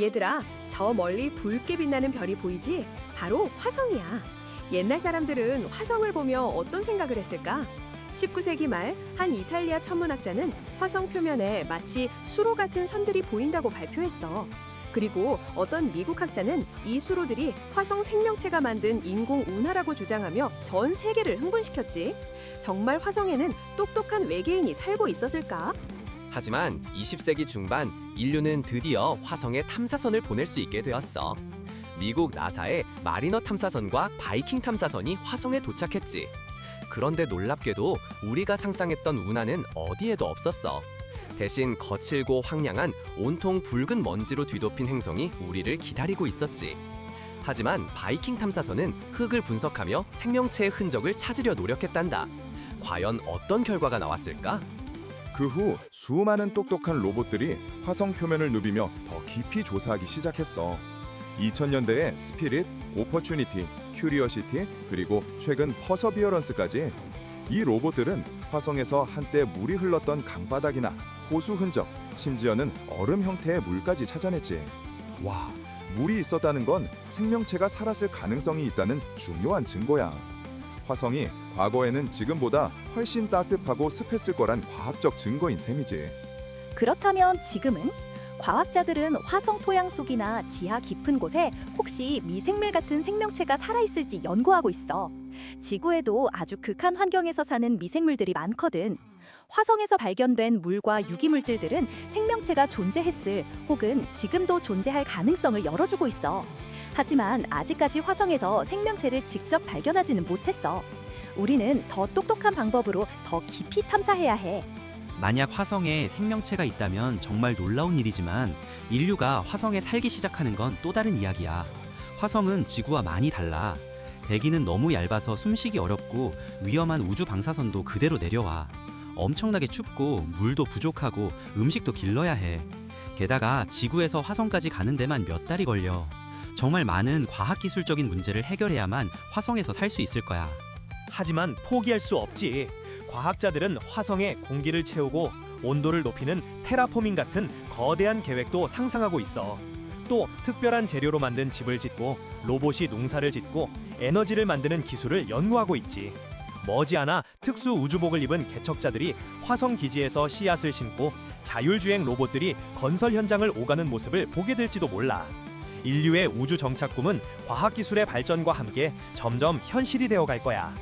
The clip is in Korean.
얘들아, 저 멀리 붉게 빛나는 별이 보이지? 바로 화성이야. 옛날 사람들은 화성을 보며 어떤 생각을 했을까? 19세기 말 한 이탈리아 천문학자는 화성 표면에 마치 수로 같은 선들이 보인다고 발표했어. 그리고 어떤 미국 학자는 이 수로들이 화성 생명체가 만든 인공 운하라고 주장하며 전 세계를 흥분시켰지. 정말 화성에는 똑똑한 외계인이 살고 있었을까? 하지만 20세기 중반 인류는 드디어 화성에 탐사선을 보낼 수 있게 되었어. 미국 나사의 마리너 탐사선과 바이킹 탐사선이 화성에 도착했지. 그런데 놀랍게도 우리가 상상했던 운하는 어디에도 없었어. 대신 거칠고 황량한 온통 붉은 먼지로 뒤덮인 행성이 우리를 기다리고 있었지. 하지만 바이킹 탐사선은 흙을 분석하며 생명체의 흔적을 찾으려 노력했단다. 과연 어떤 결과가 나왔을까? 그 후 수많은 똑똑한 로봇들이 화성 표면을 누비며 더 깊이 조사하기 시작했어. 2000년대에 스피릿, 오퍼튜니티, 큐리어시티, 그리고 최근 퍼서비어런스까지 이 로봇들은 화성에서 한때 물이 흘렀던 강바닥이나 호수 흔적, 심지어는 얼음 형태의 물까지 찾아냈지. 와, 물이 있었다는 건 생명체가 살았을 가능성이 있다는 중요한 증거야. 화성이 과거에는 지금보다 훨씬 따뜻하고 습했을 거란 과학적 증거인 셈이지. 그렇다면 지금은 과학자들은 화성 토양 속이나 지하 깊은 곳에 혹시 미생물 같은 생명체가 살아있을지 연구하고 있어. 지구에도 아주 극한 환경에서 사는 미생물들이 많거든. 화성에서 발견된 물과 유기물질들은 생명체가 존재했을 혹은 지금도 존재할 가능성을 열어주고 있어. 하지만 아직까지 화성에서 생명체를 직접 발견하지는 못했어. 우리는 더 똑똑한 방법으로 더 깊이 탐사해야 해. 만약 화성에 생명체가 있다면 정말 놀라운 일이지만 인류가 화성에 살기 시작하는 건 또 다른 이야기야. 화성은 지구와 많이 달라. 대기는 너무 얇아서 숨쉬기 어렵고 위험한 우주 방사선도 그대로 내려와. 엄청나게 춥고 물도 부족하고 음식도 길러야 해. 게다가 지구에서 화성까지 가는 데만 몇 달이 걸려. 정말 많은 과학기술적인 문제를 해결해야만 화성에서 살 수 있을 거야. 하지만 포기할 수 없지. 과학자들은 화성에 공기를 채우고 온도를 높이는 테라포밍 같은 거대한 계획도 상상하고 있어. 또 특별한 재료로 만든 집을 짓고 로봇이 농사를 짓고 에너지를 만드는 기술을 연구하고 있지. 머지않아 특수 우주복을 입은 개척자들이 화성 기지에서 씨앗을 심고 자율주행 로봇들이 건설 현장을 오가는 모습을 보게 될지도 몰라. 인류의 우주 정착 꿈은 과학 기술의 발전과 함께 점점 현실이 되어 갈 거야.